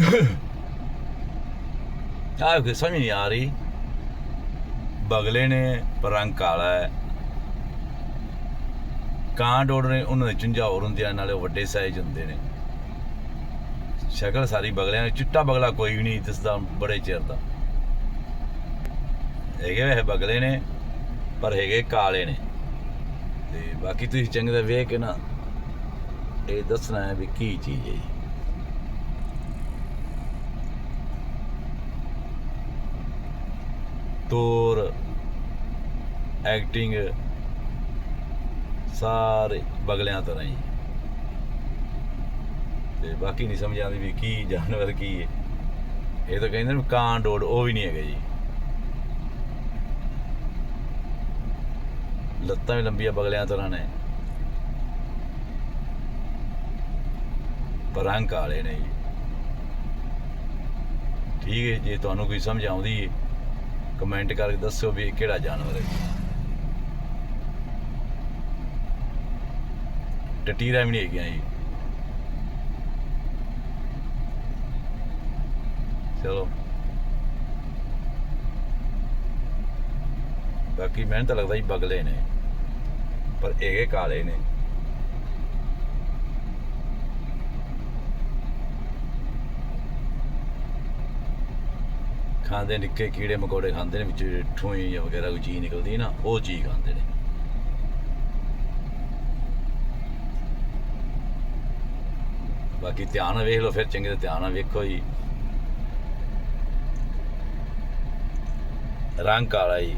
ਆਹ ਕੋਈ ਸਮਝ ਨਹੀਂ ਆ ਰਹੀ। ਬਗਲੇ ਨੇ ਪਰ ਰੰਗ ਕਾਲਾ ਹੈ। ਕਾਂ ਡੋੜ ਨੇ ਉਹਨਾਂ ਦੇ ਚੁੰਝਾ ਹੋਰ ਆ ਨਾਲੇ ਵੱਡੇ ਸਾਈਜ਼ ਹੁੰਦੇ ਨੇ। ਸ਼ਕਲ ਸਾਰੀ ਬਗਲਿਆਂ ਦੀ, ਚਿੱਟਾ ਬਗਲਾ ਕੋਈ ਵੀ ਨਹੀਂ ਦਿਸਦਾ ਬੜੇ ਚਿਰ ਦਾ। ਹੈਗੇ ਵੈਸੇ ਬਗਲੇ ਨੇ, ਪਰ ਹੈਗੇ ਕਾਲੇ ਨੇ। ਤੇ ਬਾਕੀ ਤੁਸੀਂ ਚੰਗੇ ਦਾ ਵੇਖ ਕੇ ਨਾ, ਇਹ ਦੱਸਣਾ ਹੈ ਵੀ ਕੀ ਚੀਜ਼ ਹੈ ਜੀ ਤੋਰ ਐਕਟਿੰਗ ਸਾਰੇ ਬਗਲਿਆਂ ਤਰ੍ਹਾਂ ਹੀ। ਤੇ ਬਾਕੀ ਨਹੀਂ ਸਮਝ ਆਉਂਦੀ ਵੀ ਕੀ ਜਾਨਵਰ ਕੀ ਹੈ। ਇਹ ਤਾਂ ਕਹਿੰਦੇ ਨੇ ਕਾਂ ਡੋੜ ਉਹ ਵੀ ਨਹੀਂ ਹੈਗਾ ਜੀ। ਲੱਤਾਂ ਵੀ ਲੰਬੀਆਂ ਬਗਲਿਆਂ ਤਰ੍ਹਾਂ ਨੇ। ਪਰ ਰੰਗ ਕਾਲੇ ਨੇ ਜੀ। ਠੀਕ ਹੈ ਜੇ ਤੁਹਾਨੂੰ ਕੋਈ ਸਮਝ ਆਉਂਦੀ ਹੈ। ਕਮੈਂਟ ਕਰਕੇ ਦੱਸਿਓ ਵੀ ਇਹ ਕਿਹੜਾ ਜਾਨਵਰ ਹੈ ਜੀ। ਟਟੀਰਾ ਵੀ ਨਹੀਂ ਹੈਗੀਆਂ ਜੀ। ਚਲੋ। ਬਾਕੀ ਮੈਨੂੰ ਤਾਂ ਲੱਗਦਾ ਜੀ ਬਗਲੇ ਨੇ, ਪਰ ਇਹ ਕਾਲੇ ਨੇ। ਖਾਂਦੇ ਨਿੱਕੇ ਕੀੜੇ ਮਕੌੜੇ ਖਾਂਦੇ ਨੇ, ਵਿੱਚ ਠੂਈ ਵਗੈਰਾ ਕੋਈ ਚੀਜ਼ ਨਿਕਲਦੀ ਨਾ, ਉਹ ਚੀਜ਼ ਖਾਂਦੇ ਨੇ। ਬਾਕੀ ਧਿਆਨ ਨਾਲ ਵੇਖ ਲਓ, ਫਿਰ ਚੰਗੇ ਧਿਆਨ ਨਾਲ ਵੇਖੋ ਜੀ। ਰੰਗ ਕਾਲਾ ਜੀ।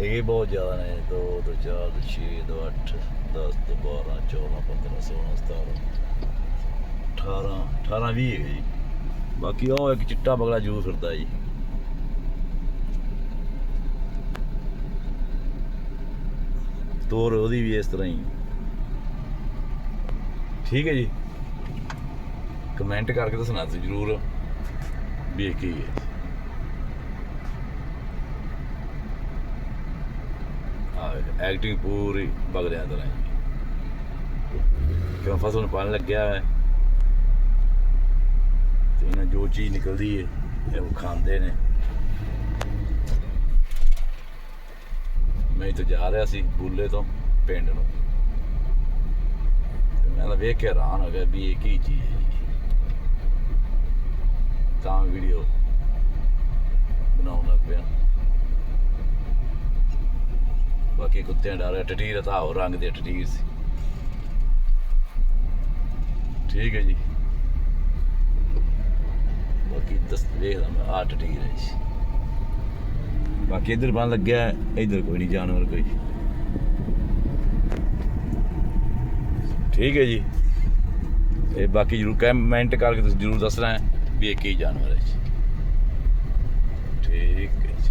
ਇਹ ਬਹੁਤ ਜ਼ਿਆਦਾ ਨੇ 2 ਤੋਂ 4 ਤੋਂ 6 ਤੋਂ 8 10 ਤੋਂ 12 14 15 16 17 18 18 20 ਹੈ ਜੀ। ਬਾਕੀ ਉਹ ਇੱਕ ਚਿੱਟਾ ਬਗਲਾ ਜੂ ਫਿਰਦਾ ਜੀ। ਤੋਰ ਉਹਦੀ ਵੀ ਇਸ ਤਰ੍ਹਾਂ ਹੀ। ਠੀਕ ਹੈ ਜੀ। ਕਮੈਂਟ ਕਰਕੇ ਦੱਸਣਾ ਤੁਸੀਂ ਜਰੂਰ ਵੀ ਇਹ ਕੀ ਹੈ। ਐਕਟਿੰਗ ਪੂਰੀ ਬਗਲਿਆਂ ਤਰ੍ਹਾਂ ਹੀ। ਕਿਉਂ ਫਸਲ ਨੂੰ ਪਾਣ ਲੱਗਿਆ ਹੈ? ਜੋ ਚੀਜ਼ ਨਿਕਲਦੀ ਹੈ ਇਹ ਉਹ ਖਾਂਦੇ ਨੇ। ਮੈਂ ਇੱਥੇ ਜਾ ਰਿਹਾ ਸੀ ਬੁੱਲੇ ਤੋਂ, ਪਿੰਡ ਨੂੰ। ਮੈਂ ਤਾਂ ਵੇਖ ਕੇ ਹੈਰਾਨ ਹੋ ਗਿਆ ਵੀ ਇਹ ਕੀ ਚੀਜ਼ ਹੈ ਤਾਂ ਵੀਡੀਓ ਬਣਾਉਣ ਲੱਗ ਪਿਆ। ਬਾਕੀ ਕੁੱਤਿਆਂ ਡਰ ਟਟੀਰ ਤਾਂ ਹੋਰ ਰੰਗ ਦੇ ਟਟੀਰ ਸੀ। ਠੀਕ ਹੈ ਜੀ। ਬਾਕੀ ਦਸ ਵੇਖਦਾ ਮੈਂ ਆ ਟਟੀਰ ਹੈ ਜੀ ਬਾਕੀ ਇਧਰ ਬਣ ਲੱਗਿਆ ਹੈ, ਕੋਈ ਨਹੀਂ ਜਾਨਵਰ ਕੋਈ। ਠੀਕ ਹੈ ਜੀ। ਇਹ ਬਾਕੀ ਜਰੂਰ ਕਮੈਂਟ ਕਰਕੇ ਤੁਸੀਂ ਜਰੂਰ ਦੱਸਣਾ ਹੈ ਵੀ ਇਹ ਕੀ ਜਾਨਵਰ ਹੈ ਜੀ। ਠੀਕ ਹੈ ਜੀ।